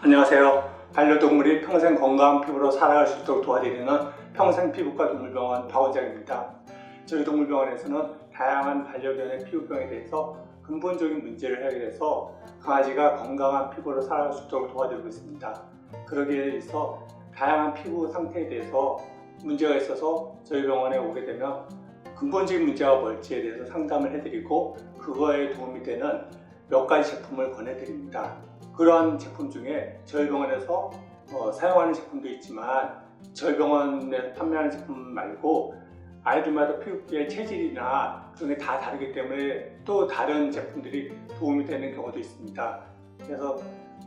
안녕하세요. 반려동물이 평생 건강한 피부로 살아갈 수 있도록 도와드리는 평생 피부과 동물병원 박원장입니다. 저희 동물병원에서는 다양한 반려견의 피부병에 대해서 근본적인 문제를 해결해서 강아지가 건강한 피부로 살아갈 수 있도록 도와드리고 있습니다. 그러기 위해서 다양한 피부 상태에 대해서 문제가 있어서 저희 병원에 오게 되면 근본적인 문제가 뭘지에 대해서 상담을 해드리고 그거에 도움이 되는 몇 가지 제품을 권해드립니다. 그러한 제품 중에 저희 병원에서 어, 사용하는 제품도 있지만 저희 병원에서 판매하는 제품 말고 아이들마다 피부의 체질이나 그런 게 다 다르기 때문에 또 다른 제품들이 도움이 되는 경우도 있습니다. 그래서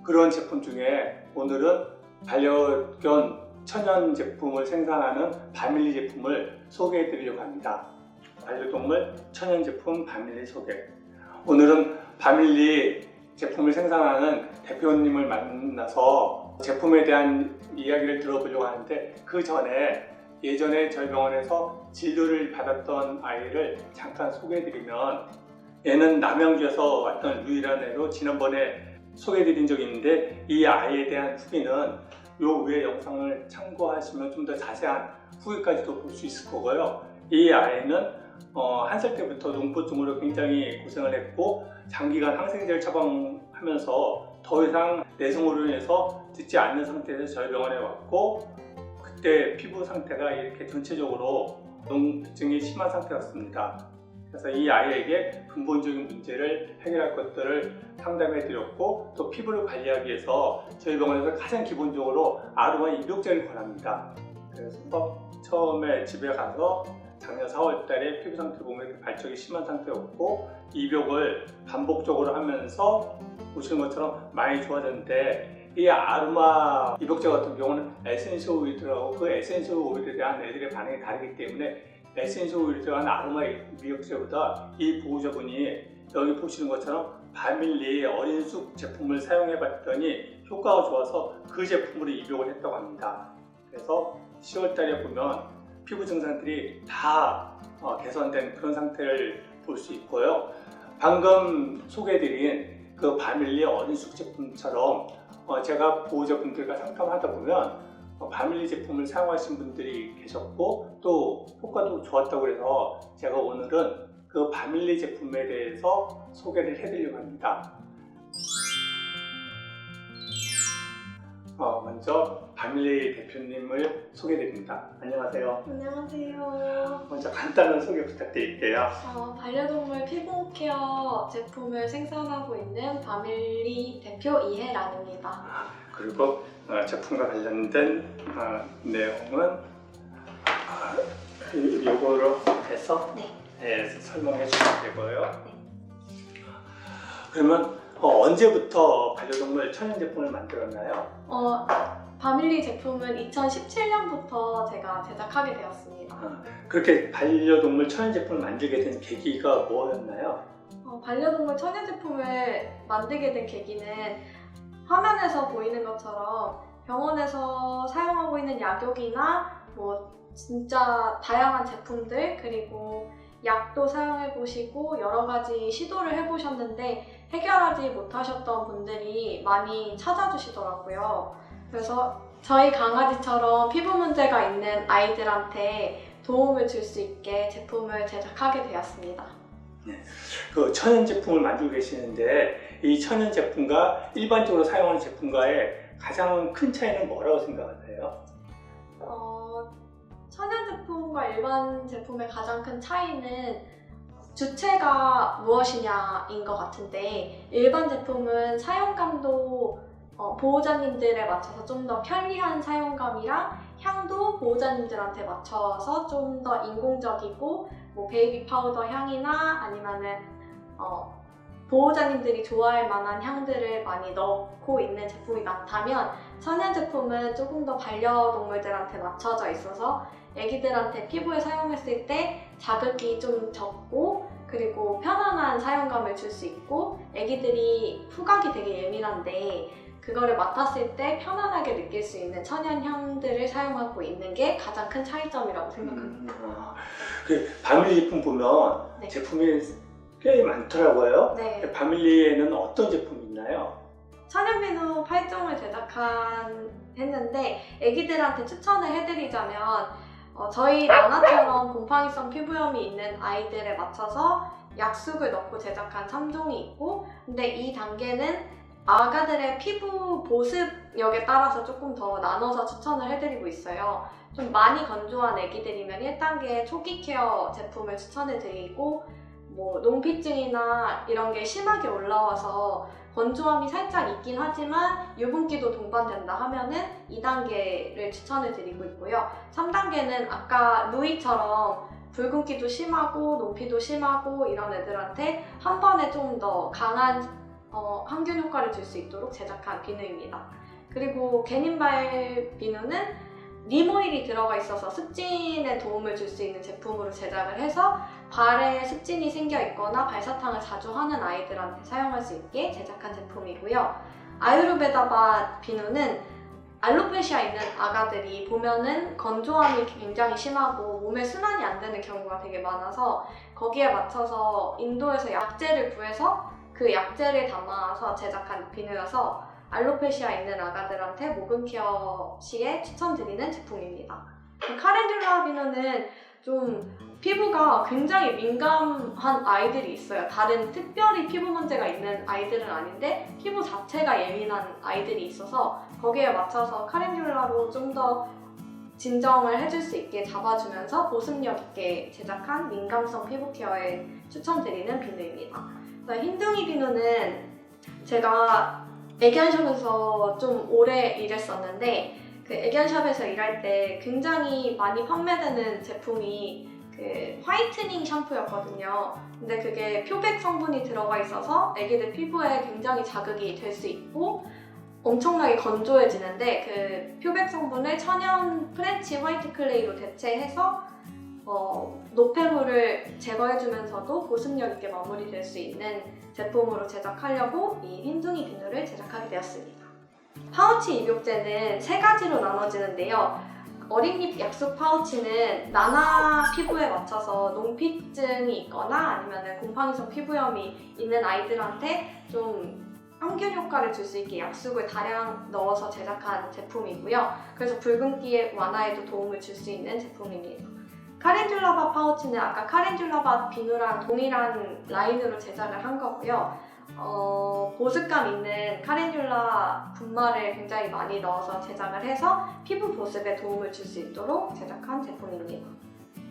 그런 제품 중에 오늘은 반려견 천연 제품을 생산하는 바밀리 제품을 소개해 드리려고 합니다. 반려동물 천연 제품 바밀리 소개. 오늘은 바밀리 제품을 생산하는 대표님을 만나서 제품에 대한 이야기를 들어보려고 하는데 그 전에 예전에 저희 병원에서 진료를 받았던 아이를 잠깐 소개해드리면 얘는 남양주에서 왔던 유일한 애로 지난번에 소개해드린 적이 있는데 이 아이에 대한 후기는 요 위에 영상을 참고하시면 좀 더 자세한 후기까지도 볼 수 있을 거고요. 이 아이는 어, 한 살 때부터 농부증으로 굉장히 고생을 했고 장기간 항생제를 처방하면서 더 이상 내성으로 인해서 듣지 않는 상태에서 저희 병원에 왔고 그때 피부 상태가 이렇게 전체적으로 농부증이 심한 상태였습니다. 그래서 이 아이에게 근본적인 문제를 해결할 것들을 상담해 드렸고 또 피부를 관리하기 위해서 저희 병원에서 가장 기본적으로 아로마 입욕제를 권합니다. 그래서 처음에 집에 가서 작년 4월 달에 피부 상태 보면 발적이 심한 상태였고 입욕을 반복적으로 하면서 보시는 것처럼 많이 좋아졌는데 이 아로마 입욕제 같은 경우는 에센셜 오일들하고 그 에센셜 오일에 대한 애들의 반응이 다르기 때문에 에센셜 오일에 대한 아로마 입욕제보다 이 보호자분이 여기 보시는 것처럼 바밀리 어린 쑥 제품을 사용해 봤더니 효과가 좋아서 그 제품으로 입욕을 했다고 합니다. 그래서 10월 달에 보면 피부 증상들이 다 어, 개선된 그런 상태를 볼 수 있고요. 방금 소개해드린 그 바밀리 어린 숙 제품처럼 어, 제가 보호자분들과 상담하다 보면 어, 바밀리 제품을 사용하신 분들이 계셨고 또 효과도 좋았다고 해서 제가 오늘은 그 바밀리 제품에 대해서 소개를 해드리려고 합니다. 어, 먼저 바밀리 대표님을 소개드립니다. 안녕하세요. 안녕하세요. 먼저 간단한 소개 부탁드릴게요. 어, 반려동물 피부 케어 제품을 생산하고 있는 바밀리 대표 이혜란입니다. 그리고 어, 제품과 관련된 어, 내용은 어, 이- 요거로 해서 네. 예, 설명해 주시면 되고요. 그러면 어, 언제부터 반려동물 천연 제품을 만들었나요? 어, 바밀리 제품은 2017년부터 제가 제작하게 되었습니다. 그렇게 반려동물 천연 제품을 만들게 된 계기가 뭐였나요? 어, 반려동물 천연 제품을 만들게 된 계기는 화면에서 보이는 것처럼 병원에서 사용하고 있는 약욕이나 뭐 진짜 다양한 제품들 그리고 약도 사용해 보시고 여러 가지 시도를 해 보셨는데 해결하지 못하셨던 분들이 많이 찾아주시더라고요. 그래서 저희 강아지처럼 피부 문제가 있는 아이들한테 도움을 줄 수 있게 제품을 제작하게 되었습니다. 그 천연 제품을 만들고 계시는데 이 천연 제품과 일반적으로 사용하는 제품과의 가장 큰 차이는 뭐라고 생각하세요? 어, 천연 제품과 일반 제품의 가장 큰 차이는 주체가 무엇이냐인 것 같은데 일반 제품은 사용감도 어, 보호자님들에 맞춰서 좀 더 편리한 사용감이랑 향도 보호자님들한테 맞춰서 좀 더 인공적이고 뭐 베이비 파우더 향이나 아니면은 어, 보호자님들이 좋아할 만한 향들을 많이 넣고 있는 제품이 많다면 천연 제품은 조금 더 반려동물들한테 맞춰져 있어서 애기들한테 피부에 사용했을 때 자극이 좀 적고 그리고 편안한 사용감을 줄 수 있고 애기들이 후각이 되게 예민한데 그거를 맡았을 때 편안하게 느낄 수 있는 천연 향들을 사용하고 있는 게 가장 큰 차이점이라고 생각합니다. 어, 그 바밀리 제품 보면 네. 제품이 꽤 많더라고요. 네. 바밀리에는 어떤 제품이 있나요? 천연 비누 8종을 제작한 했는데 애기들한테 추천을 해드리자면 어, 저희 나나처럼 곰팡이성 피부염이 있는 아이들에 맞춰서 약숙을 넣고 제작한 3종이 있고 근데 이 단계는 아가들의 피부 보습력에 따라서 조금 더 나눠서 추천을 해드리고 있어요. 좀 많이 건조한 애기들이면 1단계 초기 케어 제품을 추천해 드리고 뭐 농피증이나 이런 게 심하게 올라와서 건조함이 살짝 있긴 하지만 유분기도 동반된다 하면은 2단계를 추천해 드리고 있고요. 3단계는 아까 루이처럼 붉은기도 심하고 논피도 심하고 이런 애들한테 한 번에 좀 더 강한 어, 항균 효과를 줄 수 있도록 제작한 비누입니다. 그리고 개닌발 비누는 림오일이 들어가 있어서 습진에 도움을 줄 수 있는 제품으로 제작을 해서 발에 습진이 생겨 있거나 발사탕을 자주 하는 아이들한테 사용할 수 있게 제작한 제품이고요. 아유르베다바 비누는 알로페시아 있는 아가들이 보면은 건조함이 굉장히 심하고 몸에 순환이 안 되는 경우가 되게 많아서 거기에 맞춰서 인도에서 약재를 구해서 그 약재를 담아서 제작한 비누여서 알로페시아 있는 아가들한테 모근 케어 시에 추천드리는 제품입니다. 카렌듈라 비누는 좀 피부가 굉장히 민감한 아이들이 있어요. 다른 특별히 피부 문제가 있는 아이들은 아닌데 피부 자체가 예민한 아이들이 있어서 거기에 맞춰서 카렌듈라로 좀 더 진정을 해줄 수 있게 잡아주면서 보습력 있게 제작한 민감성 피부 케어에 추천드리는 비누입니다. 흰둥이 비누는 제가 애견샵에서 좀 오래 일했었는데 그 애견샵에서 일할 때 굉장히 많이 판매되는 제품이 그 화이트닝 샴푸였거든요. 근데 그게 표백 성분이 들어가 있어서 애기들 피부에 굉장히 자극이 될 수 있고 엄청나게 건조해지는데 그 표백 성분을 천연 프렌치 화이트 클레이로 대체해서 어, 노폐물을 제거해주면서도 보습력 있게 마무리될 수 있는 제품으로 제작하려고 이 흰둥이 비누를 제작하게 되었습니다. 파우치 입욕제는 세 가지로 나눠지는데요. 어린잎 약속 파우치는 나나 피부에 맞춰서 농피증이 있거나 아니면 곰팡이성 피부염이 있는 아이들한테 좀 항균 효과를 줄 수 있게 약속을 다량 넣어서 제작한 제품이고요. 그래서 붉은기 완화에도 도움을 줄 수 있는 제품입니다. 카렌듈라바 파우치는 아까 카렌듈라바 비누랑 동일한 라인으로 제작을 한 거고요. 어, 보습감 있는 카렌듈라 분말을 굉장히 많이 넣어서 제작을 해서 피부 보습에 도움을 줄 수 있도록 제작한 제품입니다.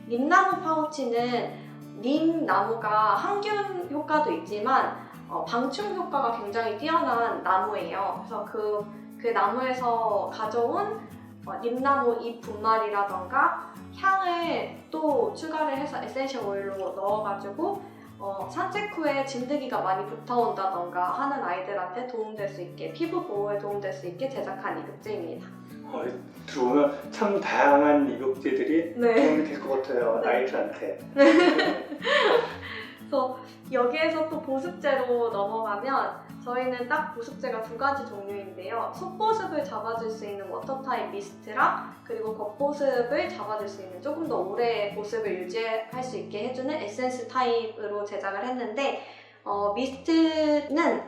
림나무 파우치는 림 나무가 항균 효과도 있지만 어, 방충 효과가 굉장히 뛰어난 나무예요. 그래서 그, 그 나무에서 가져온 어, 림나무 잎 분말이라던가 향을 또 추가를 해서 에센셜 오일로 넣어가지고 어, 산책 후에 진드기가 많이 붙어온다던가 하는 아이들한테 도움될 수 있게 피부 보호에 도움될 수 있게 제작한 입욕제입니다. 어, 들어오면 참 다양한 입욕제들이 네. 도움이 될 것 같아요 네. 아이들한테. 그래서 여기에서 또 보습제로 넘어가면 저희는 딱 보습제가 두 가지 종류인데요. 속보습을 잡아줄 수 있는 워터 타입 미스트랑 그리고 겉보습을 잡아줄 수 있는 조금 더 오래 보습을 유지할 수 있게 해주는 에센스 타입으로 제작을 했는데 어, 미스트는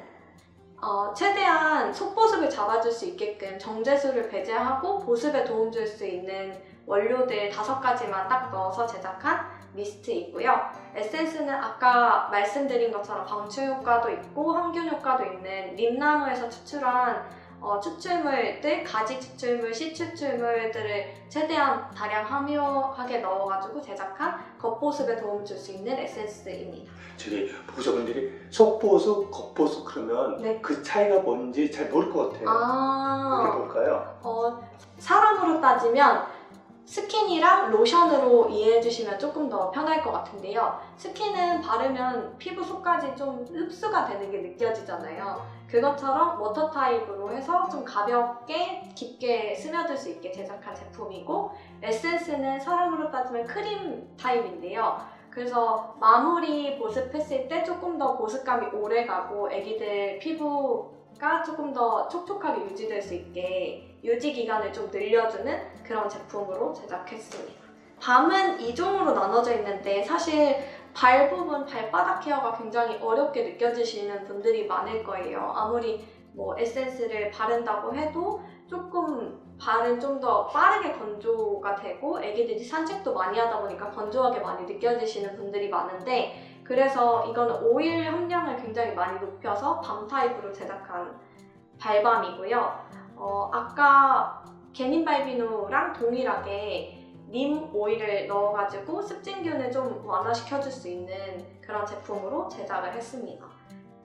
어, 최대한 속보습을 잡아줄 수 있게끔 정제수를 배제하고 보습에 도움 줄 수 있는 원료들 다섯 가지만 딱 넣어서 제작한 미스트이고요. 에센스는 아까 말씀드린 것처럼 방충 효과도 있고 항균 효과도 있는 림나무에서 추출한 어, 추출물들, 가지 추출물, 씨 추출물들을 최대한 다량 함유하게 넣어가지고 제작한 겉보습에 도움 줄 수 있는 에센스입니다. 저기 보호자분들이 속보습, 겉보습 그러면 네. 그 차이가 뭔지 잘 모를 것 같아요. 아, 그게 뭘까요? 어, 사람으로 따지면 스킨이랑 로션으로 이해해 주시면 조금 더 편할 것 같은데요. 스킨은 바르면 피부 속까지 좀 흡수가 되는 게 느껴지잖아요. 그것처럼 워터 타입으로 해서 좀 가볍게 깊게 스며들 수 있게 제작한 제품이고 에센스는 사람으로 따지면 크림 타입인데요. 그래서 마무리 보습했을 때 조금 더 보습감이 오래 가고 애기들 피부가 조금 더 촉촉하게 유지될 수 있게 유지 기간을 좀 늘려주는 그런 제품으로 제작했습니다. 밤은 2종으로 나눠져 있는데 사실 발 부분, 발바닥 케어가 굉장히 어렵게 느껴지시는 분들이 많을 거예요. 아무리 뭐 에센스를 바른다고 해도 조금 발은 좀 더 빠르게 건조가 되고 애기들이 산책도 많이 하다 보니까 건조하게 많이 느껴지시는 분들이 많은데 그래서 이거는 오일 함량을 굉장히 많이 높여서 밤 타입으로 제작한 발밤이고요. 어, 아까 게닌 발비누랑 동일하게 님 오일을 넣어가지고 습진균을 좀 완화시켜줄 수 있는 그런 제품으로 제작을 했습니다.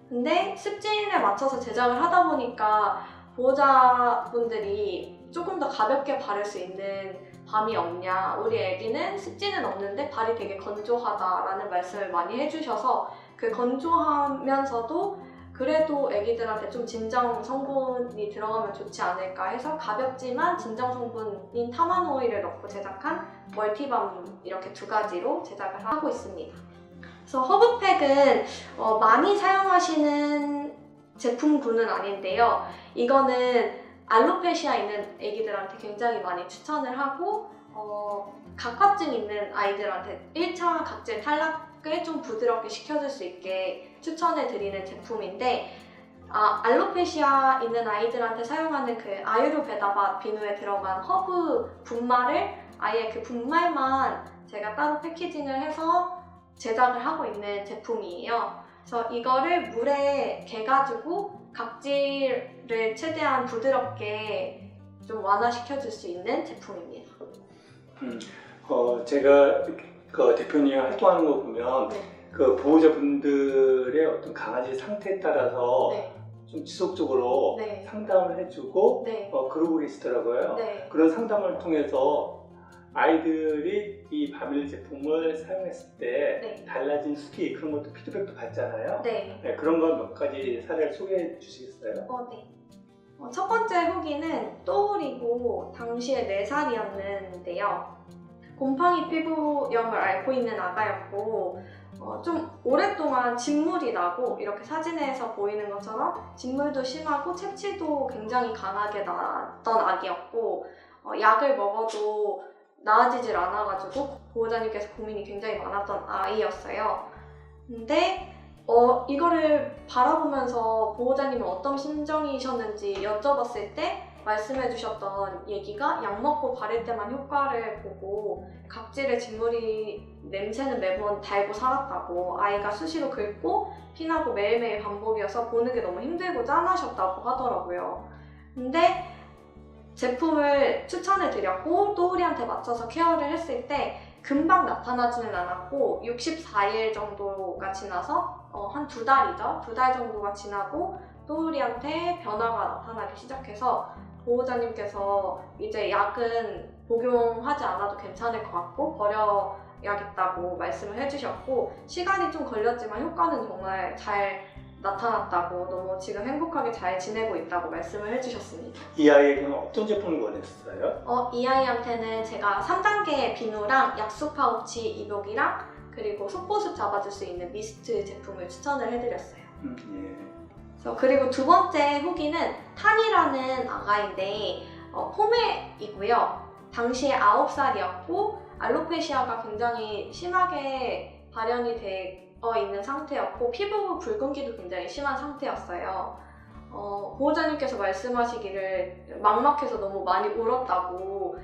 근데 습진에 맞춰서 제작을 하다 보니까 보호자분들이 조금 더 가볍게 바를 수 있는 밤이 없냐 우리 애기는 습진은 없는데 발이 되게 건조하다라는 말씀을 많이 해주셔서 그 건조하면서도 그래도 애기들한테 좀 진정 성분이 들어가면 좋지 않을까 해서 가볍지만 진정 성분인 오일을 넣고 제작한 멀티밤 이렇게 두 가지로 제작을 하고 있습니다. 그래서 허브팩은 어, 많이 사용하시는 제품군은 아닌데요. 이거는 알로페시아 있는 애기들한테 굉장히 많이 추천을 하고 어, 각화증 있는 아이들한테 1차 각질 탈락 을좀 부드럽게 시켜줄 수 있게 추천해 드리는 제품인데 아, 알로페시아 있는 아이들한테 사용하는 그 아유르 베다바 비누에 들어간 허브 분말을 아예 그 분말만 제가 따로 패키징을 해서 제작을 하고 있는 제품이에요. 그래서 이거를 물에 개가지고 각질을 최대한 부드럽게 좀 완화시켜줄 수 있는 제품입니다. 어, 제가 그 대표님 활동하는 거 보면 네. 그 보호자분들의 어떤 강아지 상태에 따라서 네, 좀 지속적으로 네, 상담을 해주고 네, 어, 그러고 계시더라고요. 네, 그런 상담을 통해서 아이들이 이 바밀 제품을 사용했을 때 네. 달라진 수기 그런 것도 피드백도 받잖아요. 네. 네, 그런 거 몇 가지 사례를 소개해 주시겠어요? 어, 네. 어, 첫 번째 후기는 또울이고 당시에 4살이었는데요. 곰팡이 피부염을 앓고 있는 아가였고 어, 좀 오랫동안 진물이 나고 이렇게 사진에서 보이는 것처럼 진물도 심하고 채취도 굉장히 강하게 났던 아기였고 어, 약을 먹어도 나아지질 않아가지고 보호자님께서 고민이 굉장히 많았던 아이였어요. 근데 어, 이거를 바라보면서 보호자님은 어떤 심정이셨는지 여쭤봤을 때 말씀해 주셨던 얘기가 약 먹고 바를 때만 효과를 보고 각질의 진물이 냄새는 매번 달고 살았다고 아이가 수시로 긁고 피나고 매일매일 반복이어서 보는 게 너무 힘들고 짠하셨다고 하더라고요. 근데 제품을 추천해 드렸고 또 우리한테 맞춰서 케어를 했을 때 금방 나타나지는 않았고 64일 정도가 지나서 어, 한두 달이죠. 두 달 정도가 지나고 또우리한테 변화가 나타나기 시작해서 보호자님께서 이제 약은 복용하지 않아도 괜찮을 것 같고 버려야겠다고 말씀을 해주셨고 시간이 좀 걸렸지만 효과는 정말 잘 나타났다고 너무 지금 행복하게 잘 지내고 있다고 말씀을 해주셨습니다. 이 아이에게는 어떤 제품을 원했어요? 어, 이 아이한테는 제가 3단계 비누랑 약수 파우치 입욕이랑 그리고 속보습 잡아줄 수 있는 미스트 제품을 추천을 해드렸어요. 음, 그래서 그리고 두 번째 후기는 탄이라는 아가인데 어, 포메이고요. 당시에 9살이었고 알로페시아가 굉장히 심하게 발현이 되어 있는 상태였고 피부 붉은기도 굉장히 심한 상태였어요. 어, 보호자님께서 말씀하시기를 막막해서 너무 많이 울었다고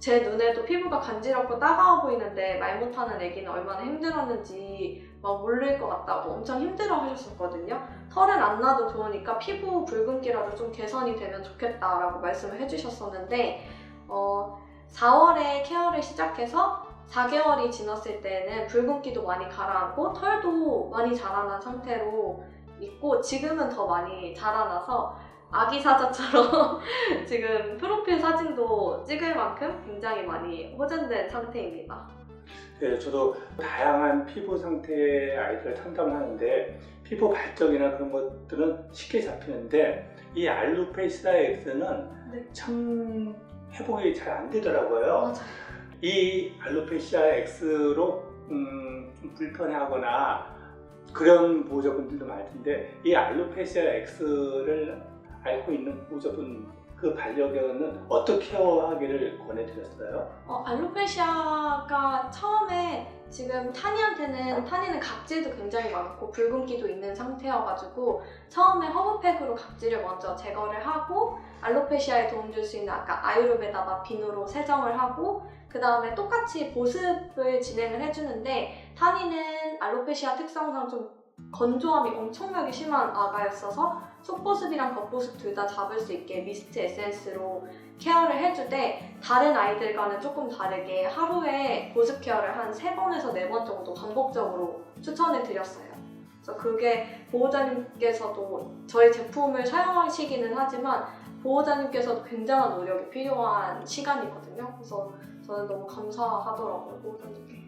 제 눈에도 피부가 간지럽고 따가워 보이는데 말 못하는 애기는 얼마나 힘들었는지 막 모를 것 같다고 엄청 힘들어 하셨었거든요. 털은 안 나도 좋으니까 피부 붉은기라도 좀 개선이 되면 좋겠다라고 말씀을 해주셨었는데 어, 4월에 케어를 시작해서 4개월이 지났을 때는 붉은기도 많이 가라앉고 털도 많이 자라난 상태로 있고 지금은 더 많이 자라나서 아기 사자처럼 지금 프로필 사진도 찍을 만큼 굉장히 많이 호전된 상태입니다. 네, 저도 다양한 피부 상태의 아이들을 상담을 하는데 피부 발적이나 그런 것들은 쉽게 잡히는데 이 알로페시아 X는 네. 참 회복이 잘 안 되더라고요. 맞아요. 이 알로페시아 X로 음, 좀 불편해하거나 그런 보호자분들도 많을 텐데 이 알로페시아 X를 앓고 있는 보호자분 그 반려견은 어떻게 케어하기를 권해드렸어요? 어, 알로페시아가 처음에 지금 타니한테는 타니는 각질도 굉장히 많고 붉은기도 있는 상태여가지고 처음에 허브팩으로 각질을 먼저 제거를 하고 알로페시아에 도움 줄 수 있는 아까 아유르베다바 비누로 세정을 하고 그 다음에 똑같이 보습을 진행을 해주는데 타니는 알로페시아 특성상 좀 건조함이 엄청나게 심한 아가였어서 속보습이랑 겉보습 둘 다 잡을 수 있게 미스트 에센스로 케어를 해주되 다른 아이들과는 조금 다르게 하루에 보습 케어를 한 3번에서 4번 정도 반복적으로 추천을 드렸어요. 그래서 그게 보호자님께서도 저희 제품을 사용하시기는 하지만 보호자님께서도 굉장한 노력이 필요한 시간이거든요. 그래서 저는 너무 감사하더라고요, 보호자님께.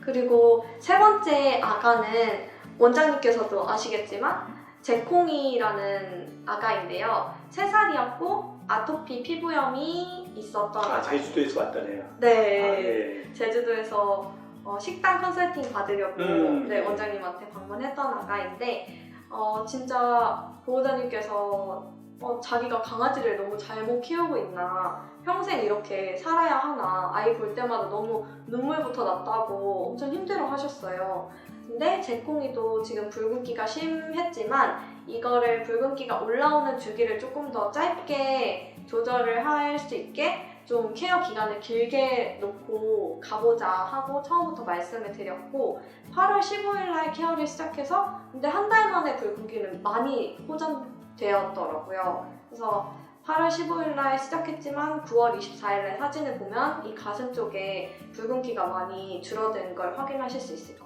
그리고 세 번째 아가는 원장님께서도 아시겠지만 제콩이라는 아가인데요. 3살이었고 아토피 피부염이 있었던 아. 제주도에서 왔다네요. 네. 아, 예. 제주도에서 어, 식당 컨설팅 받으려고 음. 네, 원장님한테 방문했던 아가인데 어, 진짜 보호자님께서 어, 자기가 강아지를 너무 잘못 키우고 있나 평생 이렇게 살아야 하나 아이 볼 때마다 너무 눈물부터 났다고 엄청 힘들어 하셨어요. 근데 제콩이도 지금 붉은기가 심했지만 이거를 붉은기가 올라오는 주기를 조금 더 짧게 조절을 할 수 있게 좀 케어 기간을 길게 놓고 가보자 하고 처음부터 말씀을 드렸고 8월 15일 날 케어를 시작해서 근데 한 달 만에 붉은기는 많이 호전되었더라고요. 그래서 8월 15일 날 시작했지만 9월 24일 날 사진을 보면 이 가슴 쪽에 붉은기가 많이 줄어든 걸 확인하실 수 있을 거예요.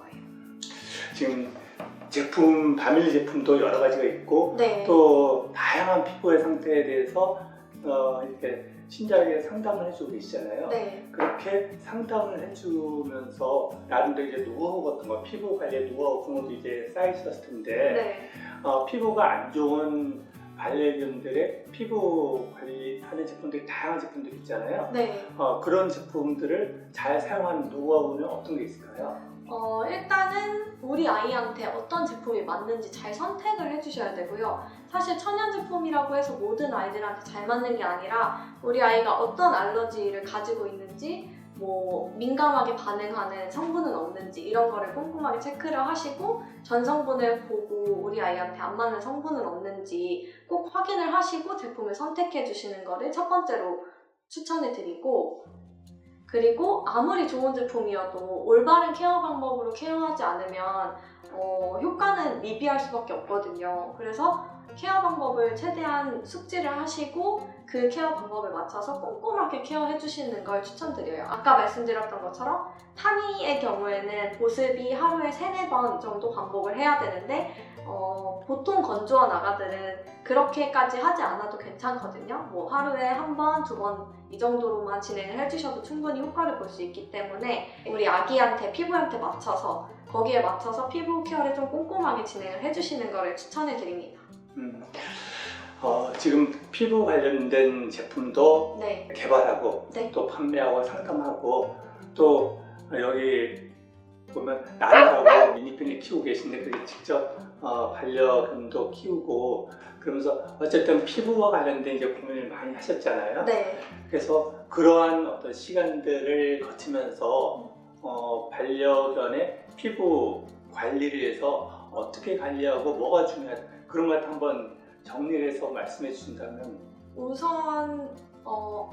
지금 제품, 바밀리 제품도 여러 가지가 있고 네. 또 다양한 피부의 상태에 대해서 어, 이렇게 친절하게 상담을 해주고 계시잖아요. 네. 그렇게 상담을 해주면서 나름대로 이제 노하우 같은 거, 피부 관리 노하우 그런 것도 이제 쌓이셨을 텐데 네. 어, 피부가 안 좋은 반려견들의 피부 관리하는 제품들이 다양한 제품들이 있잖아요. 네. 어, 그런 제품들을 잘 사용하는 노하우는 어떤 게 있을까요? 어, 일단은 우리 아이한테 어떤 제품이 맞는지 잘 선택을 해주셔야 되고요. 사실 천연 제품이라고 해서 모든 아이들한테 잘 맞는 게 아니라 우리 아이가 어떤 알러지를 가지고 있는지 뭐 민감하게 반응하는 성분은 없는지 이런 거를 꼼꼼하게 체크를 하시고 전 성분을 보고 우리 아이한테 안 맞는 성분은 없는지 꼭 확인을 하시고 제품을 선택해 주시는 거를 첫 번째로 추천해 드리고 그리고 아무리 좋은 제품이어도 올바른 케어 방법으로 케어하지 않으면 어, 효과는 미비할 수밖에 없거든요. 그래서 케어 방법을 최대한 숙지를 하시고 그 케어 방법에 맞춰서 꼼꼼하게 케어해 주시는 걸 추천드려요. 아까 말씀드렸던 것처럼 타니의 경우에는 보습이 하루에 3, 4번 정도 반복을 해야 되는데 어, 보통 건조한 아가들은 그렇게까지 하지 않아도 괜찮거든요. 뭐 하루에 한 번, 두 번 이 정도로만 진행을 해주셔도 충분히 효과를 볼 수 있기 때문에 우리 아기한테 피부한테 맞춰서 거기에 맞춰서 피부 케어를 좀 꼼꼼하게 진행을 해주시는 거를 추천해 드립니다. 음, 어, 지금 피부 관련된 제품도 네, 개발하고 네. 또 판매하고 상담하고 또 여기 보면 나라하고 미니핀을 키우고 계신데 그게 직접 어, 반려견도 키우고 그러면서 어쨌든 피부와 관련된 이제 고민을 많이 하셨잖아요. 네, 그래서 그러한 어떤 시간들을 거치면서 어, 반려견의 피부 관리를 해서 어떻게 관리하고 뭐가 중요하다 그런 것 한번 정리를 해서 말씀해 주신다면 우선 어,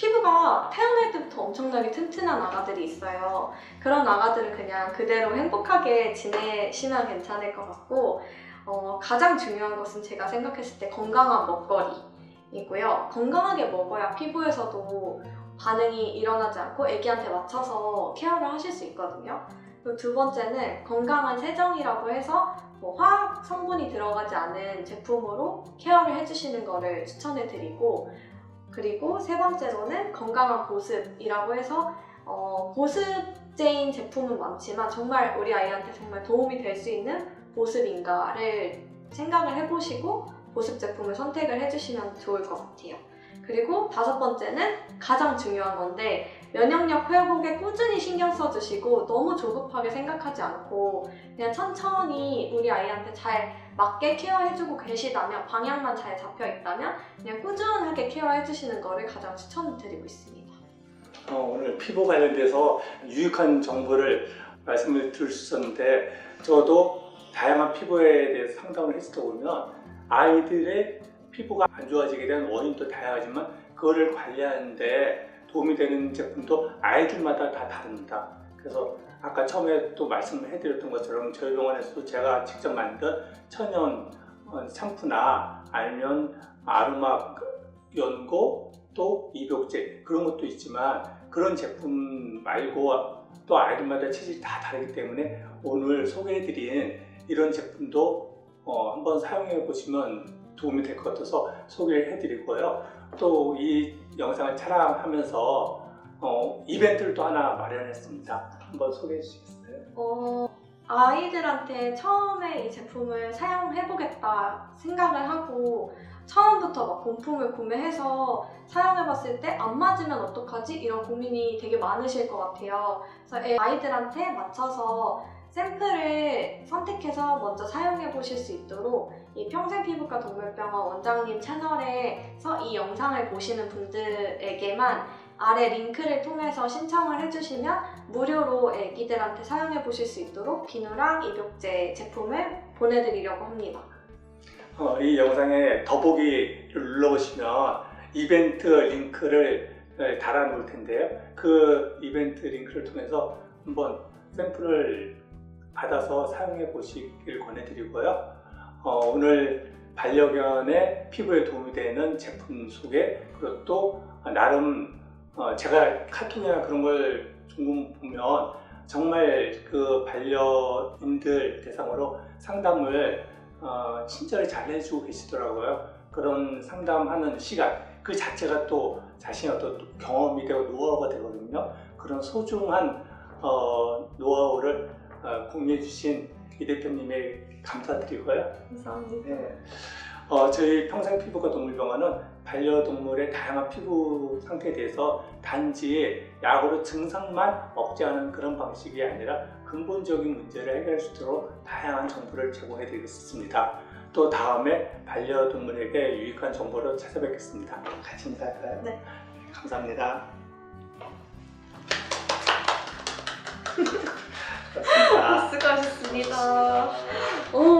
피부가 태어날 때부터 엄청나게 튼튼한 아가들이 있어요. 그런 아가들은 그냥 그대로 행복하게 지내시면 괜찮을 것 같고 어, 가장 중요한 것은 제가 생각했을 때 건강한 먹거리이고요. 건강하게 먹어야 피부에서도 반응이 일어나지 않고 애기한테 맞춰서 케어를 하실 수 있거든요. 그리고 두 번째는 건강한 세정이라고 해서 뭐 화학 성분이 들어가지 않은 제품으로 케어를 해주시는 거를 추천해 드리고 그리고 세 번째로는 건강한 보습이라고 해서 어, 보습제인 제품은 많지만 정말 우리 아이한테 정말 도움이 될 수 있는 보습인가를 생각을 해보시고 보습 제품을 선택을 해주시면 좋을 것 같아요. 그리고 다섯 번째는 가장 중요한 건데 면역력 회복에 꾸준히 신경 써주시고 너무 조급하게 생각하지 않고 그냥 천천히 우리 아이한테 잘 맞게 케어해주고 계시다면 방향만 잘 잡혀 있다면 그냥 꾸준하게 케어해주시는 거를 가장 추천드리고 있습니다. 어, 오늘 피부 관련돼서 유익한 정보를 말씀을 드릴 수 있었는데 저도 다양한 피부에 대해서 상담을 했을 때 보면 아이들의 피부가 안 좋아지게 된 원인도 다양하지만 그거를 관리하는데 도움이 되는 제품도 아이들마다 다 다릅니다. 그래서 아까 처음에 또 말씀을 해드렸던 것처럼 저희 병원에서도 제가 직접 만든 천연 어, 샴푸나 아니면 아로마 연고 또 입욕제 그런 것도 있지만 그런 제품 말고 또 아이들마다 체질이 다 다르기 때문에 오늘 소개해드린 이런 제품도 어, 한번 사용해 보시면 도움이 될 것 같아서 소개를 해드리고요. 또 이 영상을 촬영하면서 어, 이벤트를 또 하나 마련했습니다. 한번 소개해 주시겠어요? 어, 아이들한테 처음에 이 제품을 사용해보겠다 생각을 하고 처음부터 막 본품을 구매해서 사용해봤을 때 안 맞으면 어떡하지? 이런 고민이 되게 많으실 것 같아요. 그래서 애- 아이들한테 맞춰서 샘플을 선택해서 먼저 사용해 보실 수 있도록 이 평생피부과 동물병원 원장님 채널에서 이 영상을 보시는 분들에게만 아래 링크를 통해서 신청을 해주시면 무료로 애기들한테 사용해 보실 수 있도록 비누랑 입욕제 제품을 보내드리려고 합니다. 어, 이 영상에 더보기를 눌러보시면 이벤트 링크를 네, 달아 놓을 텐데요. 그 이벤트 링크를 통해서 한번 샘플을 받아서 사용해 보시길 권해드리고요. 어, 오늘 반려견의 피부에 도움이 되는 제품 소개 그리고 또 나름 어, 제가 카톡이나 그런 걸 종종 보면 정말 그 반려인들 대상으로 상담을 어, 친절히 잘 해주고 계시더라고요. 그런 상담하는 시간 그 자체가 또 자신의 어떤 경험이 되고 노하우가 되거든요. 그런 소중한 어, 노하우를 어, 공유해 주신 이 대표님에 감사드리고요. 감사합니다. 네. 어, 저희 평생 피부과 동물병원은 반려동물의 다양한 피부 상태에 대해서 단지 약으로 증상만 억제하는 그런 방식이 아니라 근본적인 문제를 해결할 수 있도록 다양한 정보를 제공해 드리겠습니다. 또 다음에 반려동물에게 유익한 정보를 찾아뵙겠습니다. 같이 인사할까요? 네. 감사합니다. 수고하셨습니다. 수고하셨습니다. 어,